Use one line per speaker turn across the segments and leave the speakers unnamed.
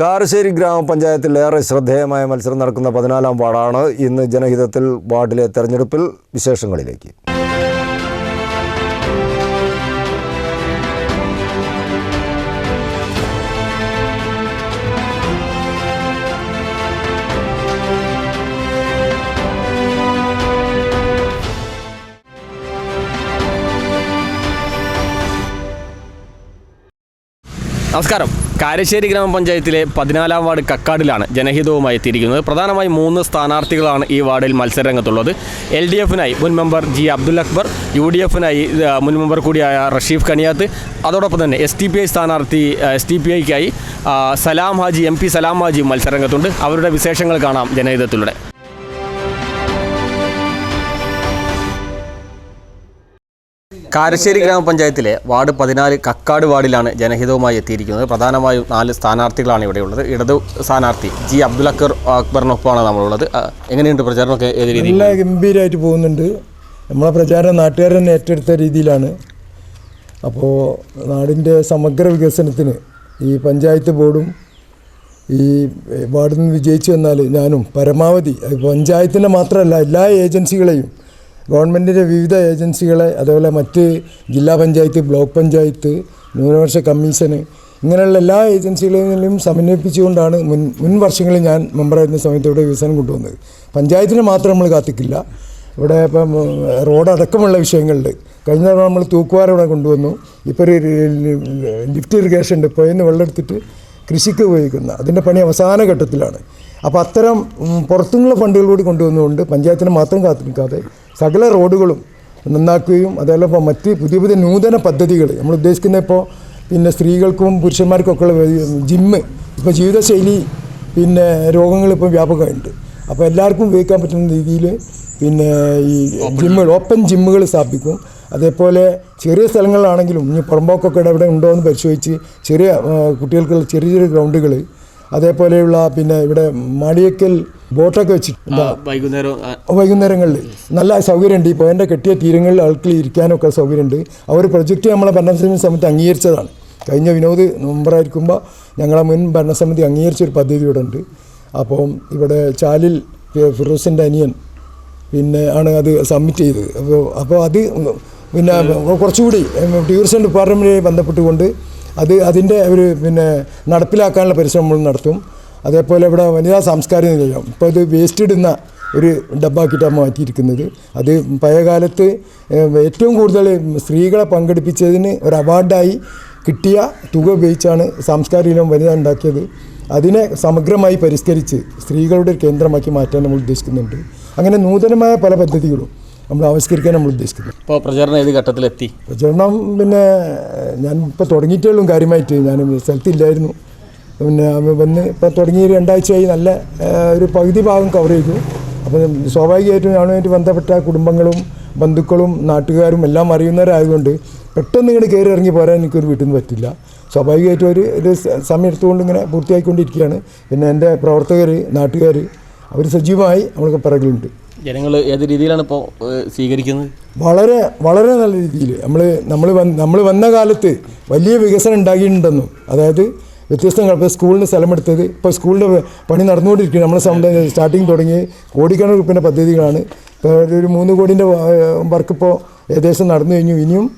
കാരശ്ശേരി ഗ്രാമപഞ്ചായത്തിൽ ഏറെ ശ്രദ്ധേയമായ മത്സരം നടക്കുന്ന പതിനാലാം വാർഡാണ് ഇന്ന് ജനഹിതത്തിൽ വാർഡിലെ തെരഞ്ഞെടുപ്പിൽ വിശേഷങ്ങളിലേക്ക്.
നമസ്കാരം. കാരശ്ശേരി ഗ്രാമപഞ്ചായത്തിലെ പതിനാലാം വാർഡ് കക്കാടിലാണ് ജനഹിതവുമായി എത്തിയിരിക്കുന്നത്. പ്രധാനമായും മൂന്ന് സ്ഥാനാർത്ഥികളാണ് ഈ വാർഡിൽ മത്സരരംഗത്തുള്ളത്. എൽ ഡി എഫിനായി മുൻ member G Abdul Akbar U D എഫിനായി മുൻ മെമ്പർ കൂടിയായ റഷീഫ് കനിയാത്ത് അതോടൊപ്പം തന്നെ എസ് ടി പി ഐ സ്ഥാനാർത്ഥി എസ് ടി പി ഐക്കായി സലാം ഹാജി എം പി സലാം ഹാജി മത്സരരംഗത്തുണ്ട്. അവരുടെ വിശേഷങ്ങൾ കാണാം ജനഹിതത്തിലൂടെ. കാരശ്ശേരി ഗ്രാമപഞ്ചായത്തിലെ വാർഡ് പതിനാല് കക്കാട് വാർഡിലാണ് ജനഹിതവുമായി എത്തിയിരിക്കുന്നത്. പ്രധാനമായും നാല് സ്ഥാനാർത്ഥികളാണ് ഇവിടെയുള്ളത് ഇടതു സ്ഥാനാർത്ഥി ജി അബ്ദുൽ അക്കർ അക്ബറിനൊപ്പമാണ് നമ്മളുള്ളത്. എങ്ങനെയുണ്ട് പ്രചാരണമൊക്കെ ഏത് രീതിയിൽ?
നല്ല ഗംഭീരമായിട്ട് പോകുന്നുണ്ട്. നമ്മളെ പ്രചാരണം നാട്ടുകാർ തന്നെ ഏറ്റെടുത്ത രീതിയിലാണ്. അപ്പോൾ നാടിന്റെ സമഗ്ര വികസനത്തിന് ഈ പഞ്ചായത്ത് ബോർഡും ഈ വാർഡിൽ നിന്ന് വിജയിച്ചു വന്നാൽ ഞാനും പരമാവധി പഞ്ചായത്തിന്റെ മാത്രമല്ല എല്ലാ ഏജൻസികളെയും ഗവൺമെന്റിന്റെ വിവിധ ഏജൻസികളെ അതേപോലെ മറ്റ് ജില്ലാ പഞ്ചായത്ത് ബ്ലോക്ക് പഞ്ചായത്ത് ന്യൂനപക്ഷ കമ്മീഷന് ഇങ്ങനെയുള്ള എല്ലാ ഏജൻസികളിലും സമന്വയിപ്പിച്ചുകൊണ്ടാണ് മുൻ മുൻ വർഷങ്ങളിൽ ഞാൻ മെമ്പറായിരുന്ന സമയത്ത് ഇവിടെ വികസനം കൊണ്ടുവന്നത്. പഞ്ചായത്തിന് മാത്രം നമ്മൾ കാത്തിക്കില്ല. ഇവിടെ ഇപ്പം റോഡ് അടക്കമുള്ള വിഷയങ്ങളിൽ കഴിഞ്ഞ തവണ നമ്മൾ തൂക്കുവാര ഇവിടെ കൊണ്ടുവന്നു. ഇപ്പോൾ ഒരു ലിഫ്റ്റ് ഇറിഗേഷൻ ഉണ്ട് നിന്ന് വെള്ളം എടുത്തിട്ട് കൃഷിക്ക് ഉപയോഗിക്കുന്ന അതിന്റെ പണി അവസാന ഘട്ടത്തിലാണ്. അപ്പോൾ അത്തരം പുറത്തുനിന്നുള്ള ഫണ്ടുകൾ കൂടി കൊണ്ടുവന്നുകൊണ്ട് പഞ്ചായത്തിന് മാത്രം കാത്തു നിൽക്കാതെ സകല റോഡുകളും നന്നാക്കുകയും അതേപോലെ ഇപ്പോൾ മറ്റ് പുതിയ പുതിയ നൂതന പദ്ധതികൾ നമ്മൾ ഉദ്ദേശിക്കുന്ന ഇപ്പോൾ പിന്നെ സ്ത്രീകൾക്കും പുരുഷന്മാർക്കും ഒക്കെ ഉള്ള ജിമ്മ് ഇപ്പോൾ ജീവിതശൈലി പിന്നെ രോഗങ്ങൾ ഇപ്പോൾ വ്യാപകമായിട്ടുണ്ട്. അപ്പോൾ എല്ലാവർക്കും ഉപയോഗിക്കാൻ പറ്റുന്ന രീതിയിൽ പിന്നെ ഈ ജിമ്മുകൾ ഓപ്പൺ ജിമ്മുകൾ സ്ഥാപിക്കും. അതേപോലെ ചെറിയ സ്ഥലങ്ങളിലാണെങ്കിലും ഇനി പുറമ്പോക്കൊക്കെ ഇവിടെ ഉണ്ടോ എന്ന് പരിശോധിച്ച് ചെറിയ കുട്ടികൾക്കുള്ള ചെറിയ ചെറിയ ഗ്രൗണ്ടുകൾ അതേപോലെയുള്ള പിന്നെ ഇവിടെ മടിയക്കൽ ബോട്ടൊക്കെ വെച്ചിട്ടുണ്ട്
വൈകുന്നേരം
വൈകുന്നേരങ്ങളിൽ. നല്ല സൗകര്യമുണ്ട്. ഈ പോയിന്റെ കെട്ടിയ തീരങ്ങളിൽ ആൾക്കിൽ ഇരിക്കാനൊക്കെ സൗകര്യമുണ്ട്. ആ ഒരു പ്രൊജക്റ്റ് നമ്മളെ ഭരണസമിതി സമിതി അംഗീകരിച്ചതാണ്. കഴിഞ്ഞ വിനോദ് മെമ്പറായിരിക്കുമ്പോൾ ഞങ്ങളെ മുൻ ഭരണസമിതി അംഗീകരിച്ച ഒരു പദ്ധതി ഇവിടെ ഉണ്ട്. അപ്പോൾ ഇവിടെ ചാലിൽ ഫിറോസിന്റെ അനിയൻ പിന്നെ ആണ് അത് സബ്മിറ്റ് ചെയ്തത്. അപ്പോൾ അപ്പോൾ അത് പിന്നെ കുറച്ചുകൂടി ടൂറിസം ഡിപ്പാർട്ട്മെന്റുമായി ബന്ധപ്പെട്ടുകൊണ്ട് അത് അതിന്റെ ഒരു പിന്നെ നടപ്പിലാക്കാനുള്ള പരിശ്രമങ്ങൾ നടത്തും. അതേപോലെ ഇവിടെ വനിതാ സാംസ്കാരിക നിലയം. ഇപ്പോൾ ഇത് വേസ്റ്റ് ഇടുന്ന ഒരു ഡബ്ബാക്കിയിട്ടാണ് മാറ്റിയിരിക്കുന്നത്. അത് പഴയകാലത്ത് ഏറ്റവും കൂടുതൽ സ്ത്രീകളെ പങ്കെടുപ്പിച്ചതിന് ഒരു അവാർഡായി കിട്ടിയ തുക ഉപയോഗിച്ചാണ് സാംസ്കാരിക നിലയം വനിത ഉണ്ടാക്കിയത്. അതിനെ സമഗ്രമായി പരിഷ്കരിച്ച് സ്ത്രീകളുടെ ഒരു കേന്ദ്രമാക്കി മാറ്റാൻ നമ്മൾ ഉദ്ദേശിക്കുന്നുണ്ട്. അങ്ങനെ നൂതനമായ പല പദ്ധതികളും നമ്മൾ ആവിഷ്കരിക്കാൻ നമ്മൾ ഉദ്ദേശിക്കുന്നത്.
ഇപ്പോൾ പ്രചരണം ഏത് ഘട്ടത്തിലെത്തി?
പ്രചരണം പിന്നെ ഞാൻ ഇപ്പോൾ തുടങ്ങിയിട്ടേ ഉള്ളൂ കാര്യമായിട്ട്. ഞാൻ സ്ഥലത്തില്ലായിരുന്നു. പിന്നെ വന്ന് ഇപ്പോൾ തുടങ്ങി രണ്ടാഴ്ചയായി നല്ല ഒരു പകുതി ഭാഗം കവർ ചെയ്തു. അപ്പോൾ സ്വാഭാവികമായിട്ടും ഞാനുമായിട്ട് ബന്ധപ്പെട്ട കുടുംബങ്ങളും ബന്ധുക്കളും നാട്ടുകാരും എല്ലാം അറിയുന്നവരായതുകൊണ്ട് പെട്ടെന്ന് ഇങ്ങനെ കയറി ഇറങ്ങി പോരാൻ എനിക്കൊരു വീട്ടിൽ നിന്ന് പറ്റില്ല. സ്വാഭാവികമായിട്ടും ഒരു ഒരു സമയം എടുത്തുകൊണ്ട് ഇങ്ങനെ പൂർത്തിയായിക്കൊണ്ടിരിക്കുകയാണ്. പിന്നെ എന്റെ പ്രവർത്തകർ നാട്ടുകാർ അവർ സജീവമായി നമ്മൾക്ക് പിറകിലുണ്ട്.
ജനങ്ങൾ ഏത് രീതിയിലാണ് ഇപ്പോൾ സ്വീകരിക്കുന്നത്?
വളരെ വളരെ നല്ല രീതിയിൽ നമ്മൾ നമ്മൾ നമ്മൾ വന്ന കാലത്ത് വലിയ വികസനം ഉണ്ടാക്കിയിട്ടുണ്ടെന്നും അതായത് വ്യത്യസ്തങ്ങൾ ഇപ്പോൾ സ്കൂളിന് സ്ഥലമെടുത്തത് ഇപ്പോൾ സ്കൂളിന്റെ പണി നടന്നുകൊണ്ടിരിക്കുകയാണ്. നമ്മളെ സംബന്ധം സ്റ്റാർട്ടിങ് തുടങ്ങി കോടിക്കണക്കിന് പദ്ധതികളാണ്. ഇപ്പോൾ ഒരു മൂന്ന് കോടിന്റെ വർക്ക് ഇപ്പോൾ ഏകദേശം നടന്നു കഴിഞ്ഞു. ഇനിയും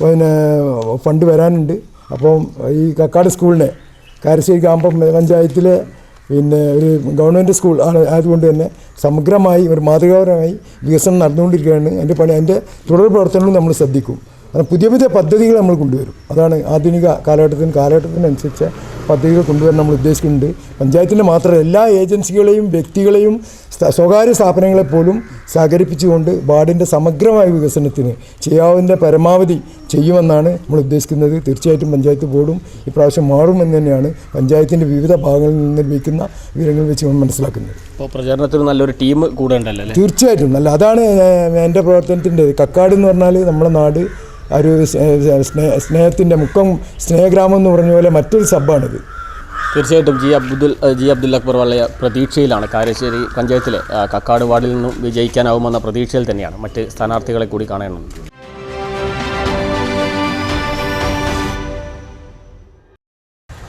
പിന്നെ ഫണ്ട് വരാനുണ്ട്. അപ്പം ഈ കക്കാട് സ്കൂളിനെ കാരശ്ശേരി ഗ്രാമപഞ്ചായത്തിലെ പിന്നെ ഒരു ഗവൺമെന്റ് സ്കൂൾ ആണ് ആയതുകൊണ്ട് തന്നെ സമഗ്രമായി ഒരു മാതൃകാപരമായി വികസനം നടന്നുകൊണ്ടിരിക്കുകയാണ്. അതിന്റെ പണി അതിന്റെ തുടർ പ്രവർത്തനങ്ങളും നമ്മൾ ശ്രദ്ധിക്കും. കാരണം പുതിയ പുതിയ പദ്ധതികൾ നമ്മൾ കൊണ്ടുവരും. അതാണ് ആധുനിക കാലഘട്ടത്തിന് കാലഘട്ടത്തിനനുസരിച്ച് പദ്ധതികൾ കൊണ്ടുവരാൻ നമ്മൾ ഉദ്ദേശിക്കുന്നുണ്ട്. പഞ്ചായത്തിന്റെ മാത്രമല്ല എല്ലാ ഏജൻസികളെയും വ്യക്തികളെയും സ്വകാര്യ സ്ഥാപനങ്ങളെ പോലും സഹകരിപ്പിച്ചുകൊണ്ട് വാർഡിന്റെ സമഗ്രമായ വികസനത്തിന് ചെയ്യാവുന്ന പരമാവധി ചെയ്യുമെന്നാണ് നമ്മൾ ഉദ്ദേശിക്കുന്നത്. തീർച്ചയായിട്ടും പഞ്ചായത്ത് ബോർഡും ഇപ്രാവശ്യം മാറുമെന്ന് തന്നെയാണ് പഞ്ചായത്തിന്റെ വിവിധ ഭാഗങ്ങളിൽ നിന്ന് ലഭിക്കുന്ന വിവരങ്ങൾ വെച്ച് നമ്മൾ മനസ്സിലാക്കുന്നത്.
ഇപ്പോൾ പ്രചാരണത്തിന് നല്ലൊരു ടീം കൂടെ ഉണ്ടല്ലോ?
തീർച്ചയായിട്ടും. നല്ല അതാണ് എന്റെ പ്രവർത്തനത്തിന്റെ കക്കാട് എന്ന് പറഞ്ഞാൽ നമ്മുടെ നാട് ഒരു സ്നേഹ സ്നേഹത്തിന്റെ മുഖം സ്നേഹഗ്രാമം എന്ന് പറഞ്ഞ പോലെ മറ്റൊരു സബ്ബാണിത്.
തീർച്ചയായിട്ടും ജി അബ്ദുൽ ജി അബ്ദുൽ അക്ബർ വളരെ പ്രതീക്ഷയിലാണ് കാരശ്ശേരി പഞ്ചായത്തിലെ കക്കാട് വാർഡിൽ നിന്നും വിജയിക്കാനാവുമെന്ന പ്രതീക്ഷയിൽ തന്നെയാണ് മറ്റ് സ്ഥാനാർത്ഥികളെ കൂടി കാണേണ്ടത്.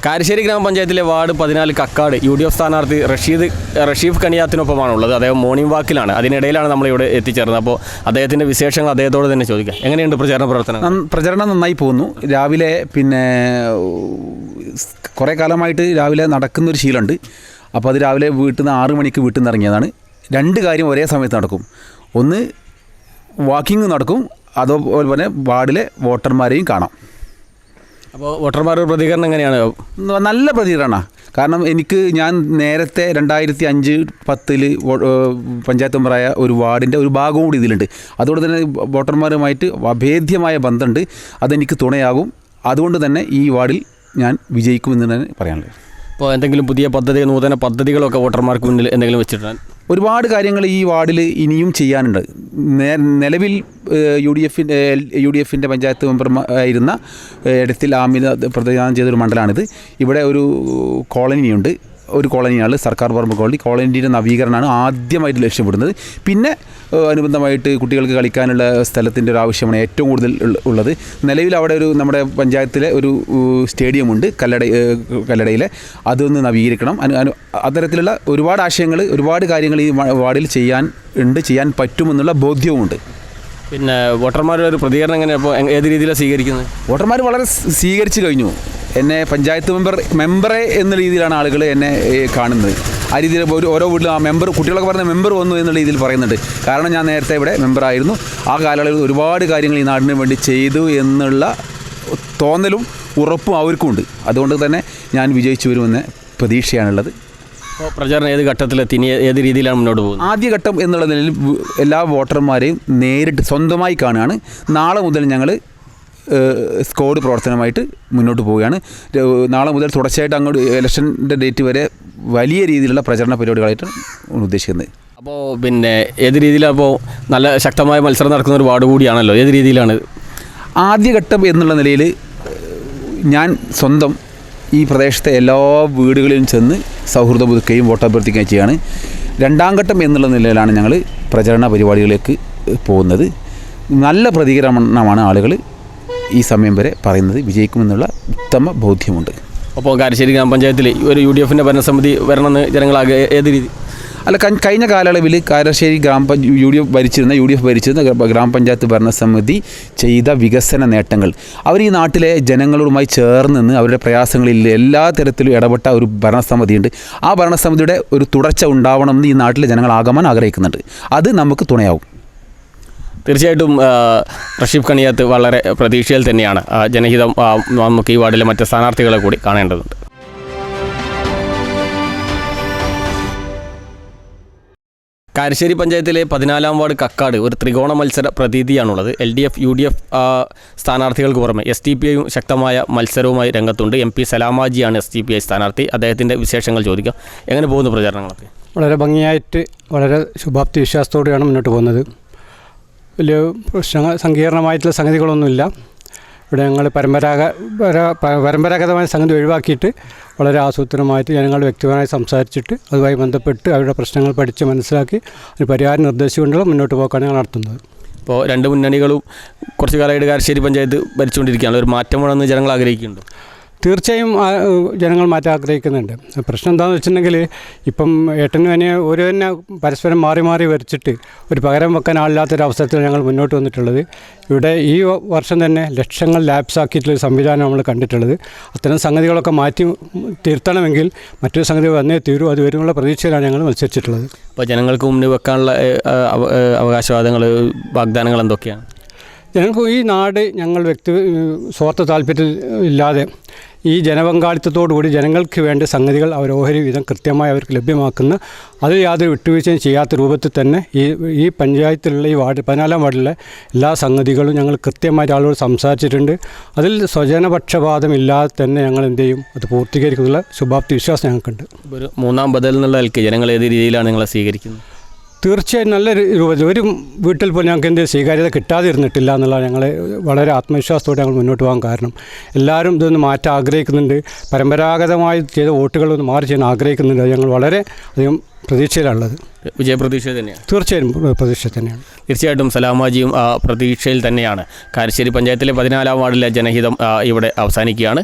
കാരശ്ശേരി ഗ്രാമപഞ്ചായത്തിലെ വാർഡ് പതിനാല് കക്കാട് യു ഡി എഫ് സ്ഥാനാർത്ഥി റഷീദ് റഷീഫ് കണിയാത്തിനൊപ്പമാണ് ഉള്ളത്. അദ്ദേഹം മോർണിംഗ് വാക്കിലാണ് അതിനിടയിലാണ് നമ്മൾ നമ്മളിവിടെ എത്തിച്ചേർന്നത്. അപ്പോൾ അദ്ദേഹത്തിന്റെ വിശേഷങ്ങൾ അദ്ദേഹത്തോട് തന്നെ ചോദിക്കാം. എങ്ങനെയുണ്ട് പ്രചാരണ പ്രവർത്തനം
പ്രചരണം നന്നായി പോകുന്നു. രാവിലെ പിന്നെ കുറേ കാലമായിട്ട് രാവിലെ നടക്കുന്നൊരു ശീലമുണ്ട്. അപ്പോൾ അത് രാവിലെ വീട്ടിൽ നിന്ന് ആറ് മണിക്ക് വീട്ടിൽ നിന്ന് ഇറങ്ങിയതാണ്. രണ്ട് കാര്യം ഒരേ സമയത്ത് നടക്കും. ഒന്ന് വാക്കിംഗ് നടക്കും. അതുപോലെ തന്നെ വാർഡിലെ വോട്ടർമാരെയും കാണാം.
അപ്പോൾ വോട്ടർമാരുടെ പ്രതികരണം എങ്ങനെയാണ്?
നല്ല പ്രതികരണമാണ് കാരണം എനിക്ക് ഞാൻ നേരത്തെ രണ്ടായിരത്തി അഞ്ച് പത്തിൽ പഞ്ചായത്ത് മെമ്പറായ ഒരു വാർഡിന്റെ ഒരു ഭാഗവും കൂടി ഇതിലുണ്ട്. അതുകൊണ്ട് തന്നെ വോട്ടർമാരുമായിട്ട് അഭേദ്യമായ ബന്ധമുണ്ട്. അതെനിക്ക് തുണയാകും. അതുകൊണ്ട് തന്നെ ഈ വാർഡിൽ ഞാൻ വിജയിക്കുമെന്ന് തന്നെ പറയാനുള്ളത്.
അപ്പോൾ എന്തെങ്കിലും പുതിയ പദ്ധതി നൂതന പദ്ധതികളൊക്കെ വോട്ടർമാർക്ക് മുന്നിൽ എന്തെങ്കിലും വെച്ചിട്ടുണ്ട്?
ഒരുപാട് കാര്യങ്ങൾ ഈ വാർഡിൽ ഇനിയും ചെയ്യാനുണ്ട്. നിലവിൽ യു ഡി എഫിന്റെ യു ഡി എഫിന്റെ പഞ്ചായത്ത് മെമ്പർ ആയിരുന്ന ഇടത്തിൽ ആമിന പ്രതിദാനം ചെയ്തൊരു മണ്ഡലമാണിത് ഇവിടെ ഒരു കോളനിയുണ്ട്. ഒരു കോളനിയാണ് സർക്കാർ പറമ്പ് കോളനി. കോളനിയുടെ നവീകരണമാണ് ആദ്യമായിട്ട് ലക്ഷ്യപ്പെടുന്നത് പിന്നെ അനുബന്ധമായിട്ട് കുട്ടികൾക്ക് കളിക്കാനുള്ള സ്ഥലത്തിന്റെ ഒരു ആവശ്യമാണ് ഏറ്റവും കൂടുതൽ ഉള്ളത്. നിലവിൽ അവിടെ ഒരു നമ്മുടെ പഞ്ചായത്തിലെ ഒരു സ്റ്റേഡിയമുണ്ട് കല്ലട കല്ലടയിലെ. അതൊന്ന് നവീകരിക്കണം. അനു അനു അത്തരത്തിലുള്ള ഒരുപാട് ആശയങ്ങൾ ഒരുപാട് കാര്യങ്ങൾ ഈ വാർഡിൽ ചെയ്യാൻ ഉണ്ട് ചെയ്യാൻ പറ്റുമെന്നുള്ള ബോധ്യവുമുണ്ട്.
പിന്നെ വോട്ടർമാരുടെ ഒരു പ്രതികരണം എങ്ങനെയാണ് അപ്പോൾ ഏത് രീതിയിലാണ് സ്വീകരിക്കുന്നത്?
വോട്ടർമാർ വളരെ സ്വീകരിച്ചു കഴിഞ്ഞു. എന്നെ പഞ്ചായത്ത് മെമ്പർ മെമ്പറെ എന്ന രീതിയിലാണ് ആളുകൾ എന്നെ കാണുന്നത്. ആ രീതിയിൽ ഒരു ഓരോ വീട്ടിലും ആ മെമ്പർ കുട്ടികളൊക്കെ പറഞ്ഞ മെമ്പർ വന്നു എന്നുള്ള രീതിയിൽ പറയുന്നുണ്ട്. കാരണം ഞാൻ നേരത്തെ ഇവിടെ മെമ്പറായിരുന്നു. ആ കാലയളവിൽ ഒരുപാട് കാര്യങ്ങൾ ഈ നാടിന് വേണ്ടി ചെയ്തു എന്നുള്ള തോന്നലും ഉറപ്പും അവർക്കും ഉണ്ട് അതുകൊണ്ട് തന്നെ ഞാൻ വിജയിച്ചു വരുമെന്ന പ്രതീക്ഷയാണുള്ളത്.
പ്രചാരണം ഏത് ഘട്ടത്തിലെത്തി? ഇനി ഏത് രീതിയിലാണ് മുന്നോട്ട് പോകുന്നത്?
ആദ്യഘട്ടം എന്നുള്ള നിലയിൽ എല്ലാ വോട്ടർമാരെയും നേരിട്ട് സ്വന്തമായി കാണുകയാണ്. നാളെ മുതൽ ഞങ്ങൾ സ്കോഡ് പ്രവർത്തനമായിട്ട് മുന്നോട്ട് പോവുകയാണ്. നാളെ മുതൽ തുടർച്ചയായിട്ട് അങ്ങോട്ട് ഇലക്ഷന്റെ ഡേറ്റ് വരെ വലിയ രീതിയിലുള്ള പ്രചരണ പരിപാടികളായിട്ടാണ് ഉദ്ദേശിക്കുന്നത്.
അപ്പോൾ പിന്നെ ഏത് രീതിയിലാണ് അപ്പോൾ നല്ല ശക്തമായ മത്സരം നടക്കുന്ന ഒരു വാർഡ് കൂടിയാണല്ലോ. ഏത് രീതിയിലാണ്?
ആദ്യഘട്ടം എന്നുള്ള നിലയിൽ ഞാൻ സ്വന്തം ഈ പ്രദേശത്തെ എല്ലാ വീടുകളിലും ചെന്ന് സൗഹൃദം പുതുക്കുകയും വോട്ടഭ്യർത്ഥിക്കുകയും ചെയ്യാണ്. രണ്ടാം ഘട്ടം എന്നുള്ള നിലയിലാണ് ഞങ്ങൾ പ്രചരണ പരിപാടികളിലേക്ക് പോകുന്നത്. നല്ല പ്രതികരണമാണ് ആളുകൾ ഈ സമയം വരെ പറയുന്നത് വിജയിക്കുമെന്നുള്ള ഉത്തമ ബോധ്യമുണ്ട്.
അപ്പോൾ കാരശ്ശേരി ഗ്രാമപഞ്ചായത്തിൽ ഒരു യു ഡി എഫിന്റെ ഭരണസമിതി വരണമെന്ന് ജനങ്ങളാകെ ഏത് രീതി?
അല്ല കഴിഞ്ഞ കാലയളവിൽ കാരശ്ശേരി ഗ്രാമപഞ്ച യു ഡി എഫ് ഭരിച്ചിരുന്ന യു ഡി എഫ് ഭരിച്ചിരുന്ന ഗ്രാമപഞ്ചായത്ത് ഭരണസമിതി ചെയ്ത വികസന നേട്ടങ്ങൾ. അവർ ഈ നാട്ടിലെ ജനങ്ങളുമായി ചേർന്ന് നിന്ന് അവരുടെ പ്രയാസങ്ങളിൽ എല്ലാ തരത്തിലും ഇടപെട്ട ഒരു ഭരണസമിതിയുണ്ട്. ആ ഭരണസമിതിയുടെ ഒരു തുടർച്ച ഉണ്ടാവണമെന്ന് ഈ നാട്ടിലെ ജനങ്ങൾ ആകമാൻ ആഗ്രഹിക്കുന്നുണ്ട്. അത് നമുക്ക് തുണയാവും.
തീർച്ചയായിട്ടും റഷീബ് കണിയാത്ത് വളരെ പ്രതീക്ഷയിൽ തന്നെയാണ് ജനഹിതം നമുക്ക് ഈ വാർഡിലെ മറ്റ് സ്ഥാനാർത്ഥികളെ കൂടി കാണേണ്ടതുണ്ട്. കാരശ്ശേരി പഞ്ചായത്തിലെ പതിനാലാം വാർഡ് കക്കാട് ഒരു ത്രികോണ മത്സര പ്രതീതിയാണുള്ളത്. L D F U D F സ്ഥാനാർത്ഥികൾക്ക് പുറമെ എസ് ടി പി ഐയും ശക്തമായ മത്സരവുമായി രംഗത്തുണ്ട്. എം പി സലാമാജിയാണ് എസ് ടി പി ഐ സ്ഥാനാർത്ഥി. അദ്ദേഹത്തിന്റെ വിശേഷങ്ങൾ ചോദിക്കാം. എങ്ങനെ പോകുന്നു പ്രചാരണങ്ങളൊക്കെ?
വളരെ ഭംഗിയായിട്ട് വളരെ ശുഭാപ്തി വിശ്വാസത്തോടെയാണ് മുന്നോട്ട് പോകുന്നത്. വലിയ പ്രശ്നങ്ങൾ സങ്കീർണമായിട്ടുള്ള സംഗതികളൊന്നുമില്ല. ഇവിടെ ഞങ്ങൾ പരമ്പരാഗ പര- പരമ്പരാഗതമായ സംഗതി ഒഴിവാക്കിയിട്ട് വളരെ ആസൂത്രണമായിട്ട് ജനങ്ങൾ വ്യക്തിപരമായി സംസാരിച്ചിട്ട് അതുമായി ബന്ധപ്പെട്ട് അവരുടെ പ്രശ്നങ്ങൾ പഠിച്ച് മനസ്സിലാക്കി ഒരു പരിഹാരം നിർദ്ദേശിച്ചുകൊണ്ടുള്ള മുന്നോട്ട് പോക്കാണ് ഞങ്ങൾ നടത്തുന്നത്.
ഇപ്പോൾ രണ്ട് മുന്നണികളും കുറച്ച് കാലമായിട്ട് കാരശ്ശേരി പഞ്ചായത്ത് ഭരിച്ചുകൊണ്ടിരിക്കുകയാണ്. ഒരു മാറ്റം വേണമെന്ന് ജനങ്ങൾ ആഗ്രഹിക്കുന്നുണ്ട്?
തീർച്ചയായും ജനങ്ങൾ മാറ്റം ആഗ്രഹിക്കുന്നുണ്ട്. പ്രശ്നം എന്താണെന്ന് വെച്ചിട്ടുണ്ടെങ്കിൽ ഇപ്പം ഏട്ടനും തന്നെ ഒരു തന്നെ പരസ്പരം മാറി മാറി വരച്ചിട്ട് ഒരു പകരം വെക്കാൻ ആളില്ലാത്തൊരു അവസരത്തിൽ ഞങ്ങൾ മുന്നോട്ട് വന്നിട്ടുള്ളത്. ഇവിടെ ഈ വർഷം തന്നെ ലക്ഷങ്ങൾ ലാപ്സ് ആക്കിയിട്ടുള്ള സംവിധാനം നമ്മൾ കണ്ടിട്ടുള്ളത്. അത്തരം സംഗതികളൊക്കെ മാറ്റി തിരുത്തണമെങ്കിൽ മറ്റൊരു സംഗതി വന്നേ തീരൂ അത് വരുമുള്ള പ്രതീക്ഷയിലാണ് ഞങ്ങൾ മത്സരിച്ചിട്ടുള്ളത്.
അപ്പോൾ ജനങ്ങൾക്ക് മുന്നിൽ വെക്കാനുള്ള അവകാശവാദങ്ങൾ വാഗ്ദാനങ്ങൾ എന്തൊക്കെയാണ്
ഞങ്ങൾക്ക് ഈ നാട് ഞങ്ങൾ വ്യക്തി സ്വാർത്ഥ താല്പര്യം ഇല്ലാതെ ഈ ജനപങ്കാളിത്തത്തോടുകൂടി ജനങ്ങൾക്ക് വേണ്ട സംഗതികൾ അവർ ഓഹരി വിധം കൃത്യമായി അവർക്ക് ലഭ്യമാക്കുന്ന അത് യാതൊരു വിട്ടുവീഴ്ചയും ചെയ്യാത്ത രൂപത്തിൽ തന്നെ ഈ ഈ പഞ്ചായത്തിലുള്ള ഈ വാർഡ് പതിനാലാം വാർഡിലെ എല്ലാ സംഗതികളും ഞങ്ങൾ കൃത്യമായിട്ട് ആളോട് സംസാരിച്ചിട്ടുണ്ട്. അതിൽ സ്വജനപക്ഷപാതമില്ലാതെ തന്നെ ഞങ്ങൾ എന്ത് ചെയ്യും? അത് പൂർത്തീകരിക്കുന്നുള്ള ശുഭാപ്തി വിശ്വാസം ഞങ്ങൾക്കുണ്ട്.
ഒരു മൂന്നാം ബദൽ എന്നുള്ള നിലയ്ക്ക് ജനങ്ങൾ ഏത് രീതിയിലാണ് നിങ്ങളെ സ്വീകരിക്കുന്നത്?
തീർച്ചയായും നല്ല രൂപത്തിൽ ഒരു വീട്ടിൽ പോലും ഞങ്ങൾക്ക് എന്ത് സ്വീകാര്യത കിട്ടാതിരുന്നിട്ടില്ല എന്നുള്ള ഞങ്ങൾ വളരെ ആത്മവിശ്വാസത്തോടെ ഞങ്ങൾ മുന്നോട്ട് പോകാൻ കാരണം. എല്ലാവരും ഇതൊന്ന് മാറ്റാൻ ആഗ്രഹിക്കുന്നുണ്ട്. പരമ്പരാഗതമായി ചെയ്ത വോട്ടുകളൊന്ന് മാറി ചെയ്യാൻ ആഗ്രഹിക്കുന്നുണ്ട്. ഞങ്ങൾ വളരെ അധികം പ്രതീക്ഷയിലുള്ളത്.
വിജയപ്രതീക്ഷ തന്നെയാണ്.
തീർച്ചയായും പ്രതീക്ഷ തന്നെയാണ്.
തീർച്ചയായിട്ടും സലാമാജിയും ആ, പ്രതീക്ഷയിൽ തന്നെയാണ്. കാരശ്ശേരി പഞ്ചായത്തിലെ പതിനാലാം വാർഡിലെ ജനഹിതം ഇവിടെ അവസാനിക്കുകയാണ്.